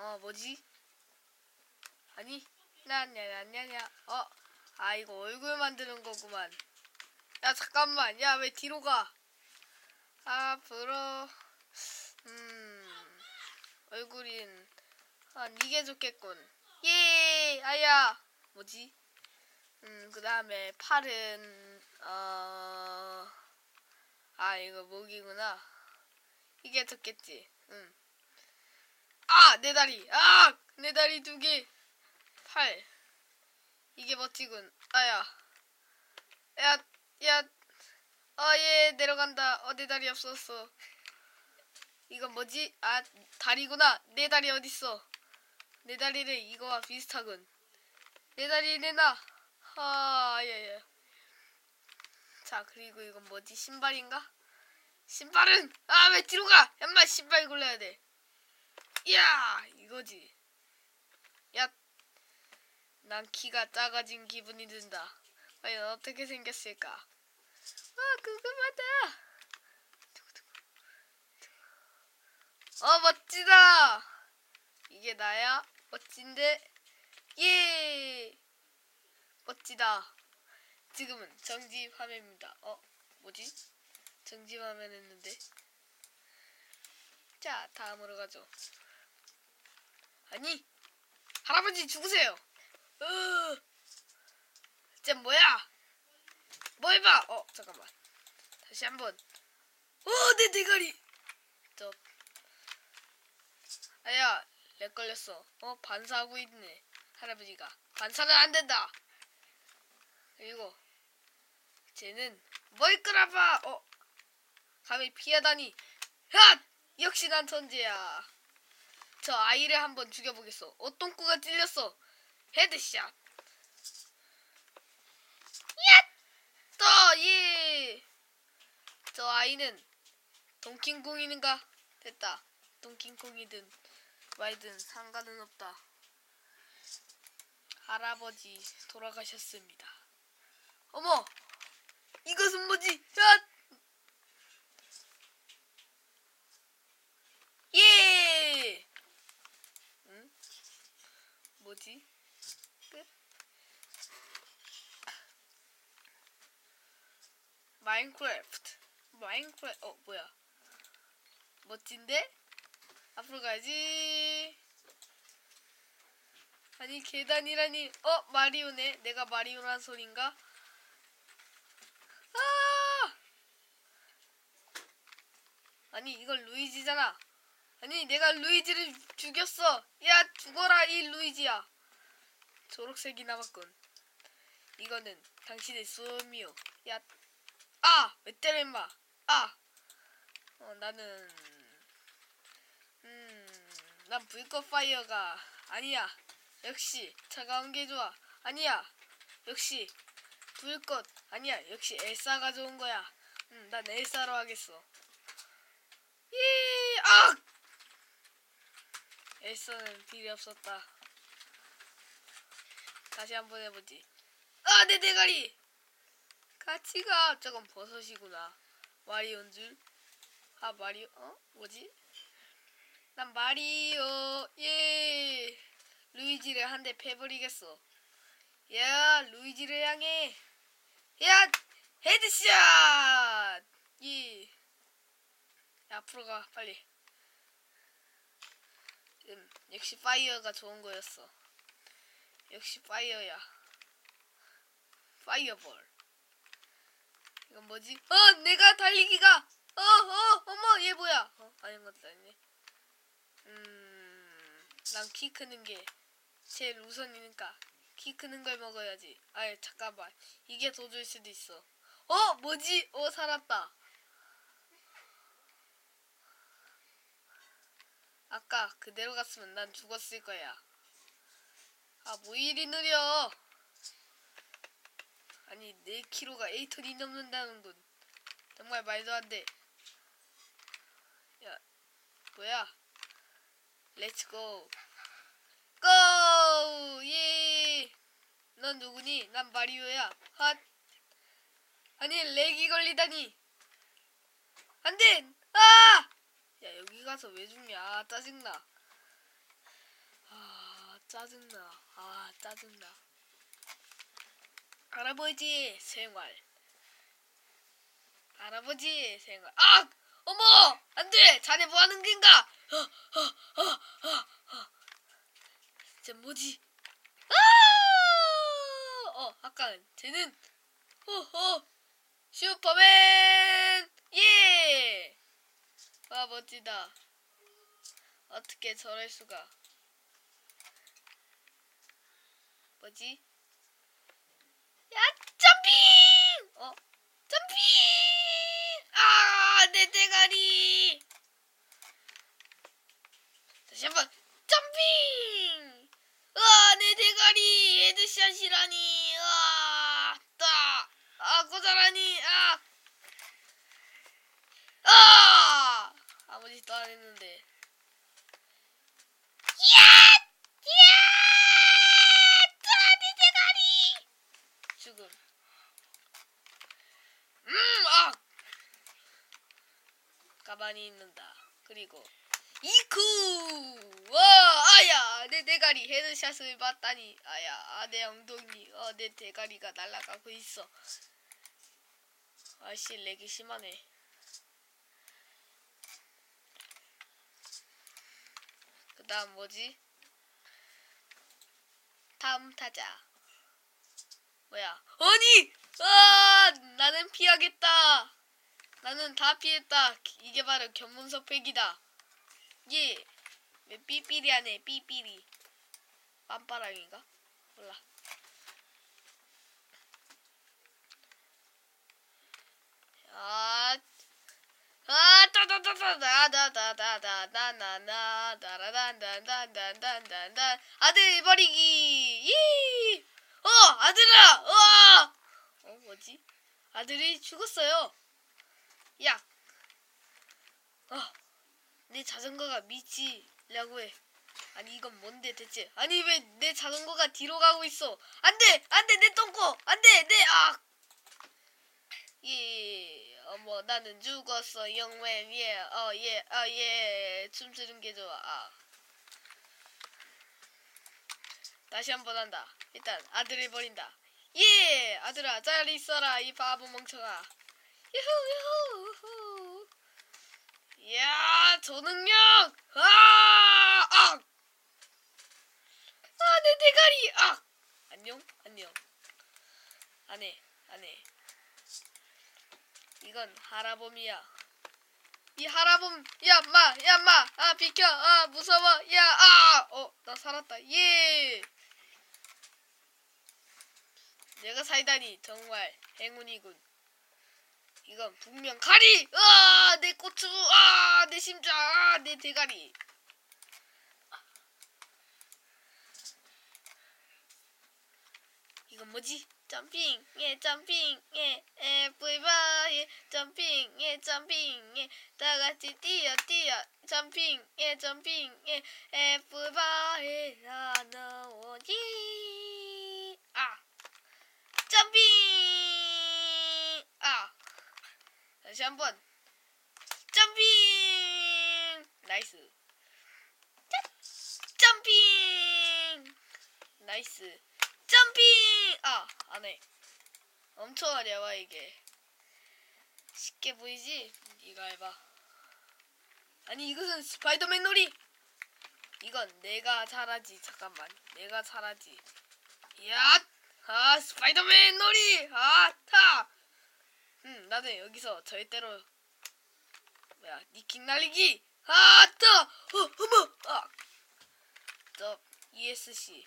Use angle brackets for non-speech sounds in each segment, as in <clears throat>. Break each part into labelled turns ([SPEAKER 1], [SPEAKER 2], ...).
[SPEAKER 1] 어 뭐지? 아니 나냐냐냐냐 어? 아 이거 얼굴 만드는 거구만. 야 잠깐만. 야 왜 뒤로 가? 앞으로 음 얼굴인 아 이게 좋겠군. 예! 아야! 뭐지? 음 그 다음에 팔은 어 아 이거 목이구나. 이게 좋겠지. 음. 응아내 다리 아 내 다리 두 개 팔 이게 멋지군 아야 야 야 어, 예, 내려간다. 어, 내 다리 없었어. 이건 뭐지? 아, 다리구나. 내 다리 어딨어? 내 다리는 이거와 비슷하군. 내 다리 내놔. 아, 예, 예. 자, 그리고 이건 뭐지? 신발인가? 신발은! 아, 왜 뒤로 가! 엄마 신발 골라야 돼. 이야! 이거지. 야! 난 키가 작아진 기분이 든다. 과연 어떻게 생겼을까? 아, 궁금하다. 어, 멋지다. 이게 나야? 멋진데? 예! 멋지다. 지금은 정지 화면입니다. 어, 뭐지? 정지 화면 했는데. 자, 다음으로 가죠. 아니, 할아버지 죽으세요. 으, 쟤 뭐야? 뭐 해봐! 어, 잠깐만. 다시 한 번. 어, 내 대가리! 저. 아야, 렉 걸렸어. 어, 반사하고 있네. 할아버지가. 반사는 안 된다! 그리고, 쟤는 뭘 끌어봐! 어, 감히 피하다니. 야! 역시 난 천재야. 저 아이를 한번 죽여보겠어. 어, 똥꼬가 찔렸어. 헤드샷. 또, 예! 저 아이는 동킹콩이는가? 됐다. 동킹콩이든 말든 상관은 없다. 할아버지 돌아가셨습니다. 어머! 이것은 뭐지? 야! 예! 뭐지? 끝? 마인크래프트. 마인크래프트 어 뭐야? 멋진데? 앞으로 가야지. 아니 계단이라니. 어 마리오네. 내가 마리오란 소린가? 아! 아니 이건 루이지잖아 아니 내가 루이지를 죽였어. 야 죽어라 이 루이지야. 초록색이 남았군. 이거는 당신의 수험이요. 야 아! 왜 때려 임마? 아! 어 나는 음난 불꽃 파이어가 아니야. 역시 차가운 게 좋아. 아니야. 역시 불꽃. 아니야. 역시 엘사가 좋은 거야. 음난 엘사로 하겠어. 예! 아! 엘사는 필요 없었다 다시 한번 해보지 아 내 대가리 같이 가. 저건 버섯이구나. 마리오인 줄. 아 마리오. 어? 뭐지? 난 마리오. 예. 루이지를 한 대 패버리겠어. 야, 루이지를 향해. 야, 헤드샷. 예. 야, 앞으로 가 빨리. 음, 역시 파이어가 좋은 거였어. 역시 파이어야. 파이어볼. 이건 뭐지? 어, 내가 달리기가. 어, 어, 어머, 얘 뭐야? 어, 아닌 것도 아니네. 음, 난 키 크는 게 제일 우선이니까 키 크는 걸 먹어야지. 아이, 잠깐만. 이게 더 좋을 수도 있어. 어, 뭐지? 어, 살았다. 그대로 갔으면 난 죽었을 거야. 아, 뭐 이리 느려. 아니 4kg가 8톤이 넘는다는군 정말 말도 안 돼 야 뭐야 렛츠고 고! 예! 넌 누구니? 난 마리오야 핫 아니 렉이 걸리다니 안 돼! 아! 야 여기 가서 왜 죽냐 아, 짜증나 짜증나. 아, 짜증나. 할아버지의 생활. 할아버지의 생활. 아! 어머! 안 돼! 자네 뭐 하는 겐가? 어, 어, 어. 쟤 뭐지? 아! 어, 아까 쟤는 어, 어. 슈퍼맨! 예! 와, 멋지다. 어떻게 저럴 수가? 뭐지? 야, 점핑! 어, 점핑! 아, 내 대가리! 다시 한번 점핑! 아, 내 대가리! 헤드샷이라니! 아, 따! 아, 고자라니! 아! 아! 내 대가리! 죽음. 음, 아! 가만히 있는다. 그리고 이쿠! 와, 아야, 내 대가리 헤드샷을 맞다니, 아야, 아, 내 엉덩이, 어, 내 대가리가 날아가고 있어. 아씨, 렉이 심하네. 다음 뭐지? 다음 타자. 뭐야? 아니! 아! 나는 피하겠다. 나는 다 피했다. 이게 바로 견문서 팩이다. 예. 왜 삐삐리 하네, 삐삐리. 빰빠랑인가? 몰라. 아, 아, 아들 버리기, 이, 어, 아들아, 어, 어, 뭐지? 아들이 죽었어요. 야, 어, 내 자전거가 미치려고 해. 아니 이건 뭔데 대체? 아니 왜 내 자전거가 뒤로 가고 있어? 안돼, 안돼 내 똥꼬, 안돼 내 아. 예, 어머 나는 죽었어 영맨 예, 어 예, 어 예, 춤추는 게 좋아. 아. 다시 한번 한다. 일단 아들을 버린다. 예, 아들아 잘 있어라 이 바보 멍청아. 유후 유후. 이야, 초능력! 아! 아! 아, 내 대가리! 아! 안녕? 안녕. 안 해, 안 해. 이건 하라범이야. 이 하라범, 야, 마, 야, 마, 아, 비켜, 아, 무서워, 야, 아! 어, 나 살았다, 예! 내가 살다니, 정말 행운이군. 이건 분명 가리! 아, 내 고추! 아, 내 심장! 아, 내 대가리! 이건 뭐지? 점핑! 예, 점핑! 예, 에브리바디! 점핑! 예, 점핑! 예, 다 같이 뛰어, 뛰어! 점핑! 예, 점핑! 예, 에브리바디! 나노지! 아! 점핑! 아! 다시 한번 점핑 나이스 점핑 나이스 점핑! 아 안 해. 엄청 어려워 이게. 쉽게 보이지? 이거 해봐. 아니 이것은 스파이더맨 놀이! 이건 내가 잘하지. 잠깐만. 내가 잘하지. 야 아 스파이더맨 놀이! 아 타! 음, 나는 여기서 절대로 뭐야 니킹 날리기! 아, 뜨! 어, 어머, 아, 저 ESC.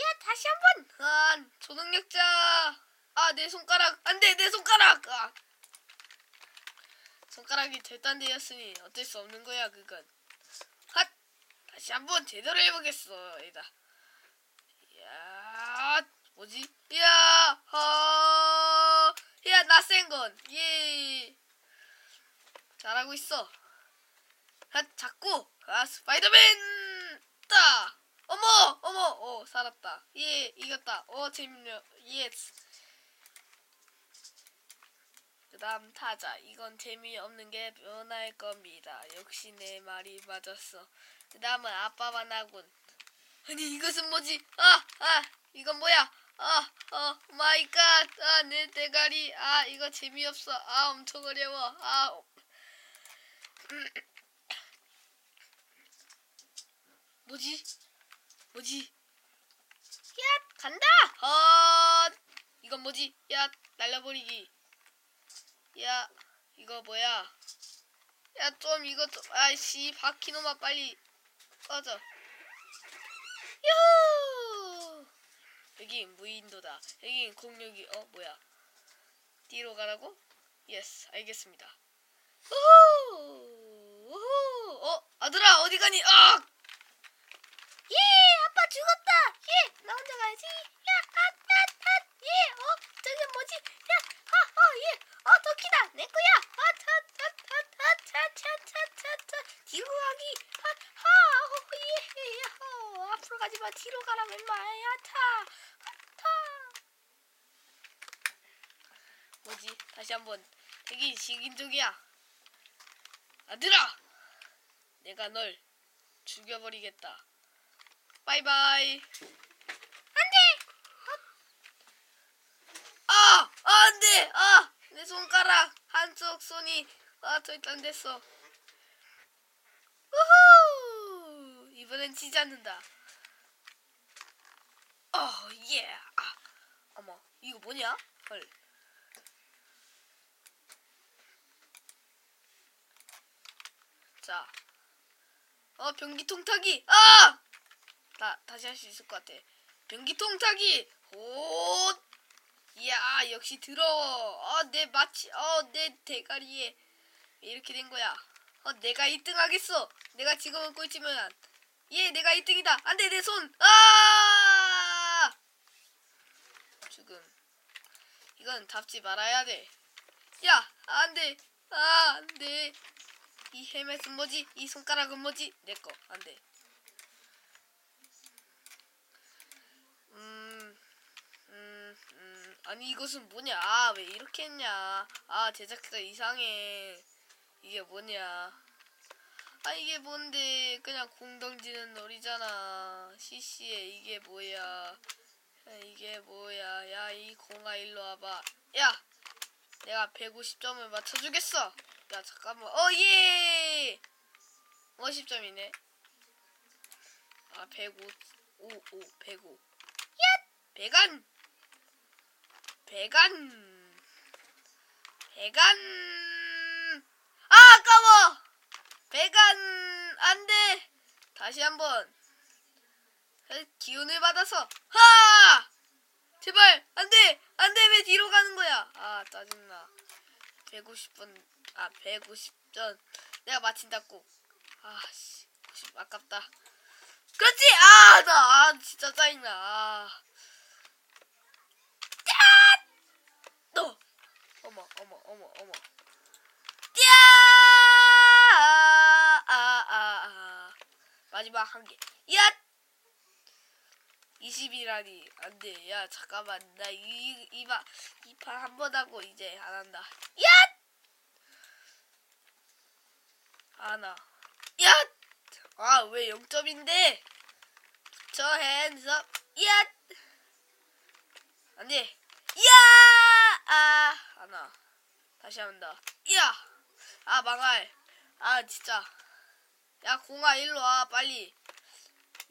[SPEAKER 1] 야, 다시 한번. 아, 초능력자. 아, 내 손가락. 안 돼, 내 손가락. 아. 손가락이 절단되었으니 어쩔 수 없는 거야, 그건. 핫! 다시 한번 제대로 해보겠어, 얘다. 야, 뭐지? 야, 어, 야, 나 센 건. 예. 잘하고 있어. 아, 자꾸. 아, 스파이더맨! 살았다. 예, 이겼다. 어, 재밌네요. 예스. 그 다음 타자. 이건 재미없는 게 변할 겁니다. 역시 내 말이 맞았어. 그 다음은 아빠 만 하군. 아니 이것은 뭐지? 아, 아, 이건 뭐야? 아, 어, 마이 갓. 아, 내 대가리. 아, 이거 재미없어. 아, 엄청 어려워. 아. 어. <clears throat> 뭐지? 뭐지? 야, 간다. 아, 이건 뭐지? 야, 날려버리기. 야, 이거 뭐야? 야, 좀 이거 좀 아이씨, 바퀴놈아 빨리 꺼져. 요! 여기 무인도다. 여기 공룡이 어 뭐야? 뒤로 가라고? 예스, 알겠습니다. 우후! 우후! 어, 아들아 어디 가니? 아! 예, 아빠 죽었다. 예, 나 혼자 가야지. 야, 아, 아, 아, 예, 어, 저기 뭐지? 야, 아, 어, 예, 어, 터키다. 내 거야. 아, 차, 차, 차, 차, 차, 차, 차, 차, 차. 뒤로 가기. 아, 하, 어, 예, 예, 어, 앞으로 가지 마. 뒤로 가라, 왼마야. 타, 아, 타. 뭐지? 다시 한번. 되게 식인종이야. 아들아, 내가 널 죽여버리겠다. 바이바이. 안돼. 아, 아, 안돼. 아, 내 손가락 한쪽 손이 아, 절단 됐어. 우후. 이번엔 치지 않는다. 어, 예. 아, 어머, 이거 뭐냐? 헐. 자, 어 변기 통 타기. 아! 나 다시 할 수 있을 것 같아. 변기통 타기. 오! 이야 역시 더러워. 어내 마치 어내 대가리에 왜 이렇게 된 거야. 어 내가 1등 하겠어. 내가 지금은 꼴찌면 예 내가 1등이다. 안돼 내 손. 아! 죽음. 이건 잡지 말아야 돼. 야 안돼. 아 안돼. 이 헬멧은 뭐지? 이 손가락은 뭐지? 내 거. 안 돼. 음, 음, 음. 아니, 이것은 뭐냐? 아, 왜 이렇게 했냐? 아, 제작자 이상해. 이게 뭐냐? 아, 이게 뭔데? 그냥 공 던지는 놀이잖아. CC에 이게 뭐야? 야, 이게 뭐야? 야, 이 공아 일로 와봐. 야! 내가 150점을 맞춰주겠어! 야 잠깐만 어 예! 50점이네 아 105, 5, 5, 105 야! 배간! 배간! 배간! 아 아까워! 배간! 안돼! 다시 한번 기운을 받아서 하! 제발 안돼! 안돼 왜 뒤로 가는 거야 아 짜증나 150분 아 150전 내가 마친다고 아씨 90 아깝다 그렇지 아나 아, 진짜 짜증나 아. 야! 너 어머 어머 야! 아, 아, 아, 아. 마지막 한개 야! 20이라니 안돼 야 잠깐만 나 이 이판 한번 하고 이제 안 한다 야! 아나 야! 아왜 0점인데 저 핸즈업 야! 안돼 야! 아 아나 다시 한다 야! 아 망할 아 진짜 야 공아 일로 와 빨리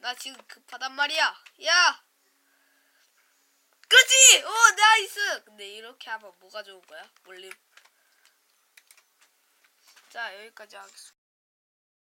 [SPEAKER 1] 나 지금 급하단 말이야. 야! 그렇지! 오, 나이스! 근데 이렇게 하면 뭐가 좋은 거야? 몰림. 자, 여기까지 하겠습니다.